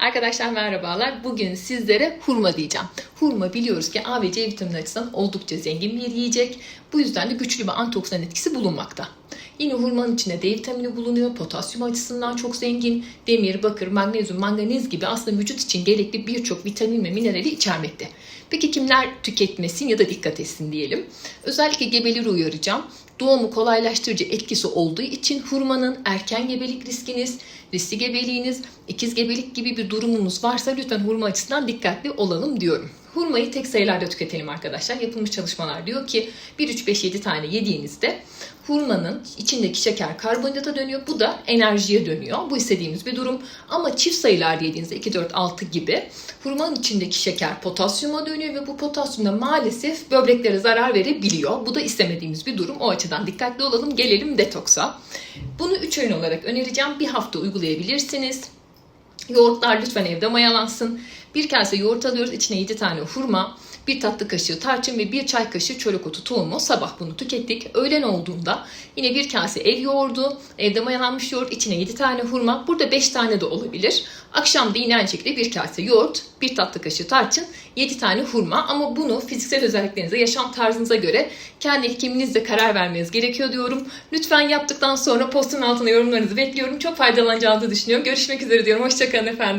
Arkadaşlar merhabalar. Bugün sizlere hurma diyeceğim. Hurma biliyoruz ki A ve C vitamini açısından oldukça zengin bir yiyecek. Bu yüzden de güçlü bir antioksidan etkisi bulunmakta. Yine hurmanın içinde D vitamini bulunuyor. Potasyum açısından çok zengin. Demir, bakır, magnezyum, manganiz gibi aslında vücut için gerekli birçok vitamin ve minerali içermekte. Peki kimler tüketmesin ya da dikkat etsin diyelim. Özellikle gebeleri uyaracağım. Doğumu kolaylaştırıcı etkisi olduğu için hurmanın erken gebelik riskiniz, riskli gebeliğiniz, ikiz gebelik gibi bir durumunuz varsa lütfen hurma açısından dikkatli olalım diyorum. Hurmayı tek sayılarda tüketelim arkadaşlar. Yapılmış çalışmalar diyor ki 1, 3, 5, 7 tane yediğinizde hurmanın içindeki şeker karbonhidrata dönüyor. Bu da enerjiye dönüyor. Bu istediğimiz bir durum. Ama çift sayılar yediğinizde 2, 4, 6 gibi hurmanın içindeki şeker potasyuma dönüyor ve bu potasyum da maalesef böbreklere zarar verebiliyor. Bu da istemediğimiz bir durum. O açıdan dikkatli olalım. Gelelim detoksa. Bunu 3 öğün olarak önereceğim. Bir hafta uygulayabilirsiniz. Yoğurtlar lütfen evde mayalansın. Bir kase yoğurt alıyoruz. İçine 7 tane hurma, bir tatlı kaşığı tarçın ve bir çay kaşığı çörek otu tohumu. Sabah bunu tükettik. Öğlen olduğunda yine bir kase ev yoğurdu, evde mayalanmış yoğurt, içine 7 tane hurma. Burada 5 tane de olabilir. Akşam da yine aynı şekilde bir kase yoğurt, bir tatlı kaşığı tarçın, 7 tane hurma. Ama bunu fiziksel özelliklerinize, yaşam tarzınıza göre kendi hekiminizle karar vermeniz gerekiyor diyorum. Lütfen yaptıktan sonra postun altına yorumlarınızı bekliyorum. Çok faydalanacağınızı düşünüyorum. Görüşmek üzere diyorum. Hoşçakalın efendim.